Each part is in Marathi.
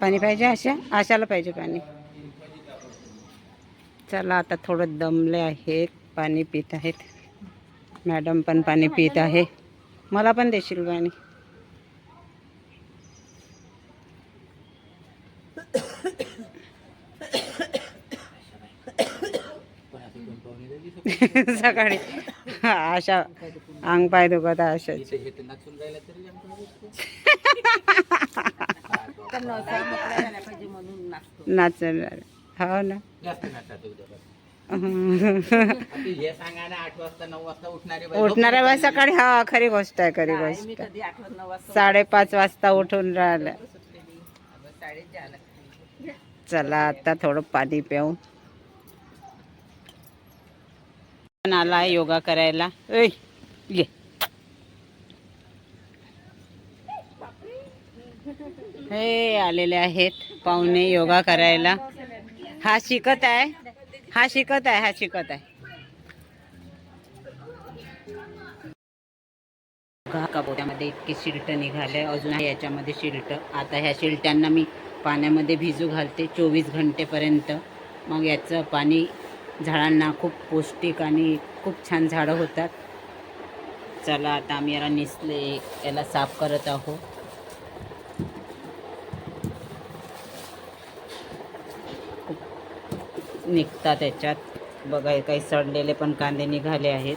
पाणी पाहिजे आशा? आशाला पाहिजे पाणी. चला आता थोडं दमले आहेत पाणी पित आहेत. मॅडम पण पाणी पित आहे. मला पण देशील पाणी. सकाळी. आशा अंग पाय दुखत आशा नाचणार. हो ना. हे उठणाऱ्या वेळेस सकाळी हा खरी गोष्ट आहे खरी गोष्ट साडेपाच वाजता उठून राहिलं. चला आता थोडं पाणी पिऊ पण आला योगा करायला. ये. हे आलेले आहेत पाहुणे योगा करायला. हा शिकत आहे. हा शिकत आहे हा शिकत आहे. का कबोट्यामध्ये इतके शिल्ट निघाले अजून आहे याच्यामध्ये शिल्ट आता ह्या शिल्टांना मी पाण्यामध्ये भिजू घालते चोवीस घंटेपर्यंत. मग याचं पाणी झाडांना खूप पौष्टिक आणि खूप छान झाडं होतात. चला आता आम्ही याला निसले. याला साफ करत आहोत. निघतात त्याच्यात. बघा काही सडलेले पण कांदे निघाले आहेत.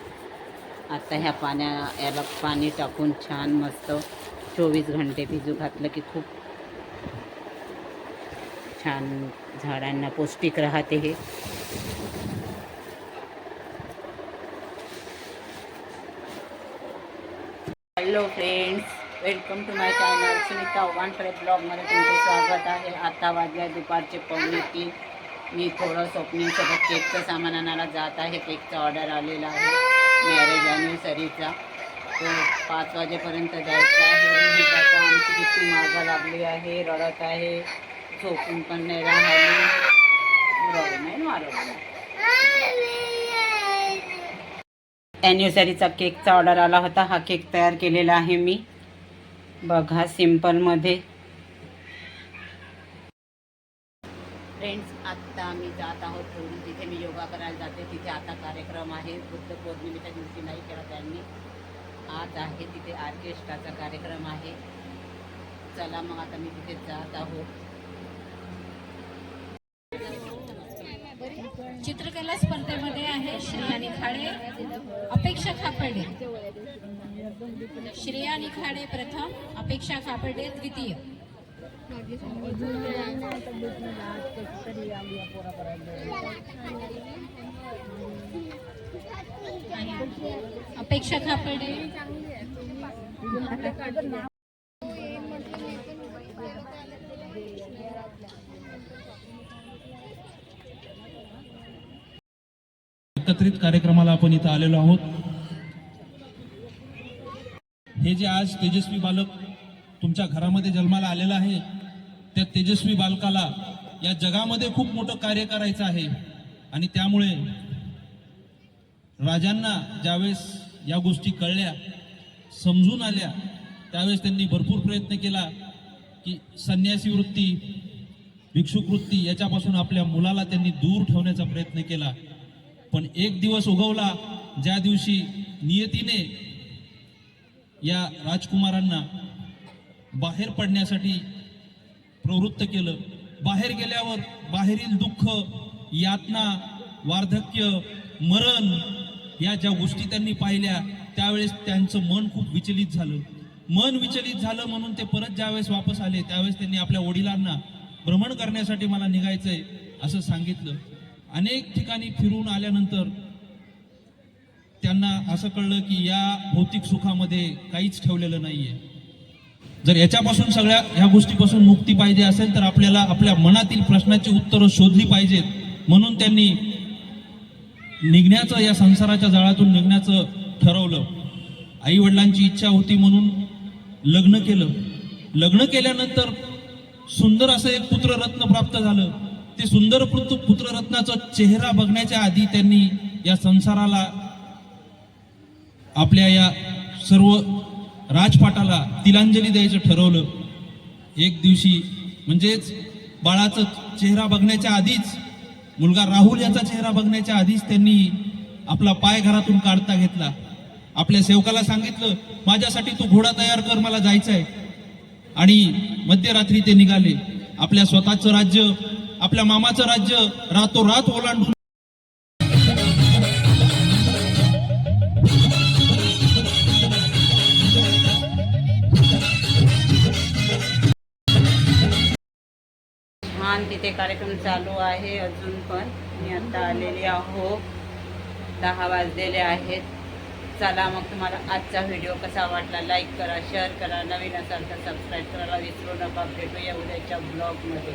आता ह्या पाण्या याला पाणी टाकून छान मस्त चोवीस घंटे भिजू घातलं की खूप छान झाडांना पौष्टिक राहते हे. Hello friends welcome to my channel Sunita Wankhede ब्लॉगमध्ये तुमचे स्वागत आहे. आता वाजल्या दुपारचे पावणे तीन. मी थोडं स्वप्नीसोबत केकचं सामान आणायला जात आहे. केकचा ऑर्डर आलेला आहे. मॅरेज ॲनिव्हर्सरीचा तो पाच वाजेपर्यंत जायचा आहे. ही बघा आमची किती मागा लागली आहे. रडत आहे. झोपून पण नाही राहिली. रडू नाही मारत ॲनिव्हर्सरीचा केकचा ऑर्डर आला होता. हा केक तयार केलेला आहे मी. बघा सिम्पलमध्ये फ्रेंड्स आत्ता आम्ही जात आहोत सोडून तिथे मी योगा करायला जाते तिथे आता कार्यक्रम आहे. बुद्ध पौर्णिमेच्या दिवशी नाही केला त्यांनी. आज आहे तिथे आर्केस्ट्राचा कार्यक्रम आहे. चला मग आता मी तिथे जात आहोत. चित्रकला स्पर्धेमध्ये आहे श्रेया निखाडे. अपेक्षा खापर्डे. श्रेया निखाडे प्रथम अपेक्षा खापर्डे द्वितीय. अपेक्षा खापर्डे एकत्रित कार्यक्रमाला आपण इथं आलेलो आहोत. हे जे आज तेजस्वी बालक तुमच्या घरामध्ये जन्माला आलेलं आहे त्या तेजस्वी बालकाला या जगामध्ये खूप मोठं कार्य करायचं आहे. आणि त्यामुळे राजांना ज्यावेळेस या गोष्टी कळल्या समजून आल्या त्यावेळेस त्यांनी भरपूर प्रयत्न केला की संन्यासी वृत्ती भिक्षुक वृत्ती याच्यापासून आपल्या मुलाला त्यांनी दूर ठेवण्याचा प्रयत्न केला. पण एक दिवस उगवला ज्या दिवशी नियतीने या राजकुमारांना बाहेर पडण्यासाठी प्रवृत्त केलं. बाहेर गेल्यावर बाहेरील दुःख यातना वार्धक्य मरण या ज्या गोष्टी त्यांनी पाहिल्या त्यावेळेस त्यांचं मन खूप विचलित झालं. मन विचलित झालं म्हणून ते परत ज्यावेळेस वापस आले त्यावेळेस त्यांनी आपल्या वडिलांना भ्रमण करण्यासाठी मला निघायचंय असं सांगितलं. अनेक ठिकाणी फिरून आल्यानंतर त्यांना असं कळलं की या भौतिक सुखामध्ये काहीच ठेवलेलं नाहीये. जर याच्यापासून सगळ्या ह्या गोष्टीपासून मुक्ती पाहिजे असेल तर आपल्याला आपल्या मनातील प्रश्नाची उत्तरं शोधली पाहिजेत. म्हणून त्यांनी निघण्याचं या संसाराच्या जाळातून निघण्याचं ठरवलं. आई वडिलांची इच्छा होती म्हणून लग्न केलं. लग्न केल्यानंतर सुंदर असं एक पुत्ररत्न प्राप्त झालं. ते सुंदर पुत्ररत्नाचा चेहरा बघण्याच्या आधी त्यांनी या संसाराला आपल्या या सर्व राजपाटाला तिलांजली द्यायचं ठरवलं. एक दिवशी म्हणजेच बाळाचा चेहरा बघण्याच्या आधीच मुलगा राहुल याचा चेहरा बघण्याच्या आधीच त्यांनी आपला पाय घरातून काढता घेतला. आपल्या सेवकाला सांगितलं माझ्यासाठी तू घोडा तयार कर मला जायचं आहे आणि मध्यरात्री ते निघाले. आपल्या स्वतःचं राज्य आपल्या मामाचं राज्य रातोरात ओलांडून छान तिथे कार्यक्रम चालू आहे अजून पण. मी आता आलेली आहो दहा वाजलेले आहेत. चला मग तुम्हाला आजचा व्हिडिओ कसा वाटला लाईक करा शेअर करा. नवीन असाल तर सबस्क्राईब करायला विसरू नका. भेटूया उद्याच्या ब्लॉगमध्ये